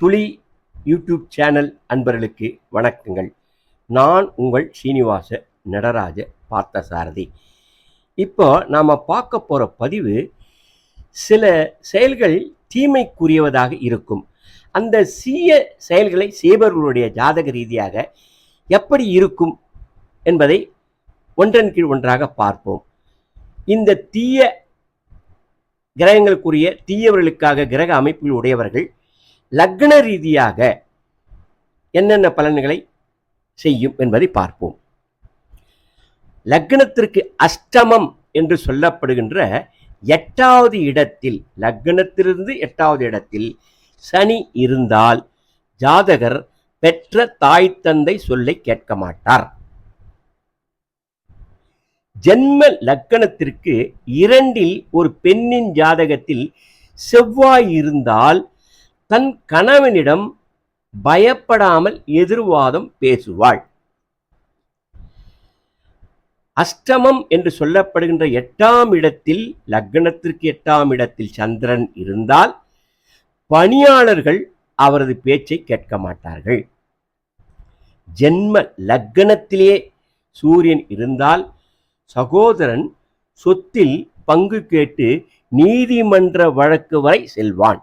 துளி YouTube channel அன்பர்களுக்கு வணக்கங்கள். நான் உங்கள் சீனிவாச நடராஜ பார்த்தசாரதி. இப்போ நாம் பார்க்க போகிற பதிவு சில செயல்கள் தீமைக்குரியவதாக இருக்கும். அந்த சீய செயல்களை செய்பவர்களுடைய ஜாதக ரீதியாக எப்படி இருக்கும் என்பதை ஒன்றன் கீழ் ஒன்றாக பார்ப்போம். இந்த தீய கிரகங்களுக்குரிய தீயவர்களுக்காக கிரக அமைப்பில் உடையவர்கள் லக்ன ரீதியாக என்னென்ன பலன்களை செய்யும் என்பதை பார்ப்போம். லக்னத்திற்கு அஷ்டமம் என்று சொல்லப்படுகின்ற எட்டாவது இடத்தில் லக்னத்திலிருந்து எட்டாவது இடத்தில் சனி இருந்தால் ஜாதகர் பெற்ற தாய் தந்தை சொல்லை கேட்க மாட்டார். ஜென்ம லக்கணத்திற்கு இரண்டில் ஒரு பெண்ணின் ஜாதகத்தில் செவ்வாய் இருந்தால் தன் கணவனிடம் பயப்படாமல் எதிர்வாதம் பேசுவாள். அஷ்டமம் என்று சொல்லப்படுகின்ற எட்டாம் இடத்தில் லக்னத்திற்கு எட்டாம் இடத்தில் சந்திரன் இருந்தால் பணியாளர்கள் அவரது பேச்சை கேட்க மாட்டார்கள். ஜென்ம லக்னத்திலே சூரியன் இருந்தால் சகோதரன் சொத்தில் பங்கு கேட்டு நீதிமன்ற வழக்கு வரை செல்வான்.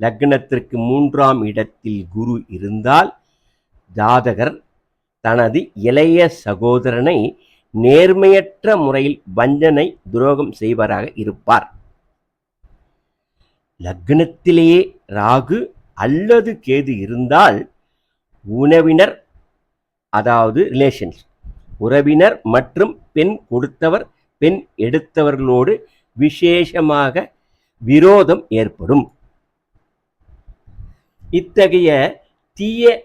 லக்னத்திற்கு மூன்றாம் இடத்தில் குரு இருந்தால் ஜாதகர் தனது இளைய சகோதரனை நேர்மையற்ற முறையில் வஞ்சனை துரோகம் செய்வராக இருப்பார். லக்னத்திலேயே ராகு அல்லது கேது இருந்தால் உணவினர் அதாவது ரிலேஷன்ஸ் உறவினர் மற்றும் பெண் கொடுத்தவர் பெண் எடுத்தவர்களோடு விசேஷமாக விரோதம் ஏற்படும். இத்தகைய தீய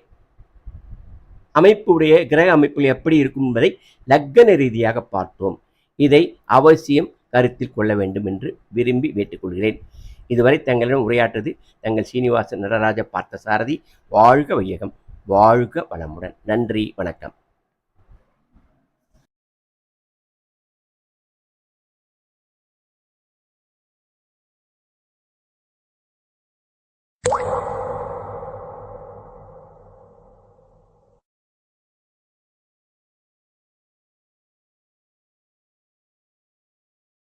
அமைப்புடைய கிரக அமைப்புகள் எப்படி இருக்கும் என்பதை லக்கண ரீதியாக பார்த்தோம். இதை அவசியம் கருத்தில் கொள்ள வேண்டும் என்று விரும்பி வேட்டுக்கொள்கிறேன் இதுவரை தங்களிடம் உரையாற்றது தங்கள் சீனிவாசன் நடராஜ பார்த்த சாரதி வாழ்க வையகம் வாழ்க வளமுடன். நன்றி வணக்கம்.